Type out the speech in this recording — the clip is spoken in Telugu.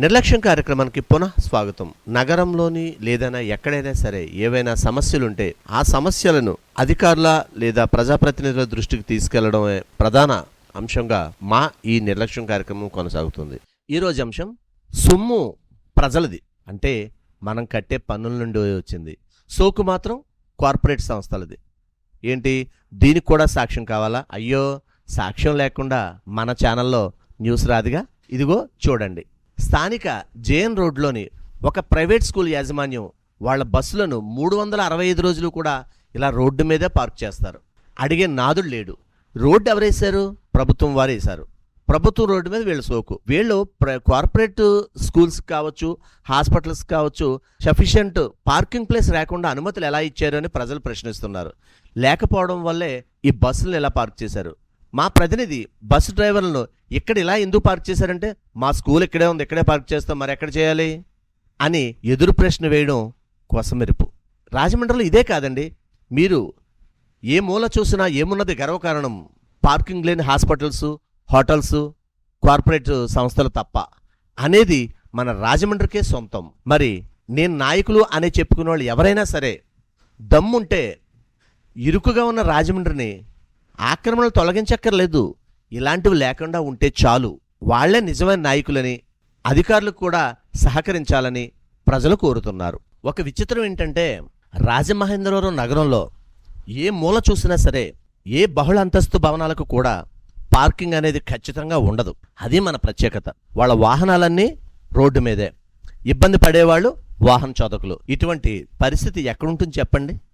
నిర్లక్ష్యం కార్యక్రమానికి పునః స్వాగతం. నగరంలోని లేదైనా ఎక్కడైనా సరే ఏవైనా సమస్యలుంటే ఆ సమస్యలను అధికారుల లేదా ప్రజాప్రతినిధుల దృష్టికి తీసుకెళ్ళడమే ప్రధాన అంశంగా మా ఈ నిర్లక్ష్యం కార్యక్రమం కొనసాగుతుంది. ఈరోజు అంశం సొమ్ము ప్రజలది. అంటే మనం కట్టే పన్నుల నుండి వచ్చింది. సోకు మాత్రం కార్పొరేట్ సంస్థలది. ఏంటి? దీనికి కూడా సాక్ష్యం కావాలా? అయ్యో సాక్ష్యం లేకుండా మన ఛానల్లో న్యూస్ రాదుగా? ఇదిగో చూడండి. స్థానిక జేఎన్ రోడ్లోని ఒక ప్రైవేట్ స్కూల్ యాజమాన్యం వాళ్ళ బస్సులను మూడు వందల అరవై ఐదు రోజులు కూడా ఇలా రోడ్డు మీదే పార్క్ చేస్తారు. అడిగే నాదుడు లేడు. రోడ్డు ఎవరేశారు? ప్రభుత్వం వారు వేశారు. ప్రభుత్వం రోడ్డు మీద వీళ్ళు సోకు. వీళ్ళు ప్ర- కార్పొరేట్ స్కూల్స్ కావచ్చు హాస్పిటల్స్ కావచ్చు సఫిషియంట్ పార్కింగ్ ప్లేస్ లేకుండా అనుమతులు ఎలా ఇచ్చారు అని ప్రజలు ప్రశ్నిస్తున్నారు. లేకపోవడం వల్లే ఈ బస్సులను ఎలా పార్క్ చేశారు? మా ప్రతినిధి బస్సు డ్రైవర్లను ఇక్కడ ఇలా ఎందుకు పార్క్ చేశారంటే మా స్కూల్ ఇక్కడే ఉంది ఇక్కడే పార్క్ చేస్తాం మరి ఎక్కడ చేయాలి? అని ఎదురు ప్రశ్న వేయడం కొసమెరుపు రాజమండ్రిలో ఇదే కాదండి. మీరు ఏ మూల చూసినా ఏమున్నది గర్వకారణం పార్కింగ్ లేని హాస్పిటల్స్ హోటల్స్ కార్పొరేట్ సంస్థలు తప్ప. అనేది మన రాజమండ్రికే సొంతం. మరి నేను నాయకులు అనే చెప్పుకునే వాళ్ళు ఎవరైనా సరే దమ్ముంటే ఇరుకుగా ఉన్న రాజమండ్రిని ఆక్రమణలు తొలగించక్కర్లేదు. ఇలాంటివి లేకుండా ఉంటే చాలు. వాళ్ళే నిజమైన నాయకులని అధికారులకు కూడా సహకరించాలని ప్రజలు కోరుతున్నారు. ఒక విచిత్రం ఏంటంటే రాజమహేంద్రవరం నగరంలో ఏ మూల చూసినా సరే ఏ బహుళ అంతస్తు భవనాలకు కూడా పార్కింగ్ అనేది ఖచ్చితంగా ఉండదు. అది మన ప్రత్యేకత. వాళ్ళ వాహనాలన్నీ రోడ్డు మీదే. ఇబ్బంది పడేవాళ్ళు వాహన చోదకులు. ఇటువంటి పరిస్థితి ఎక్కడుంటుంది చెప్పండి?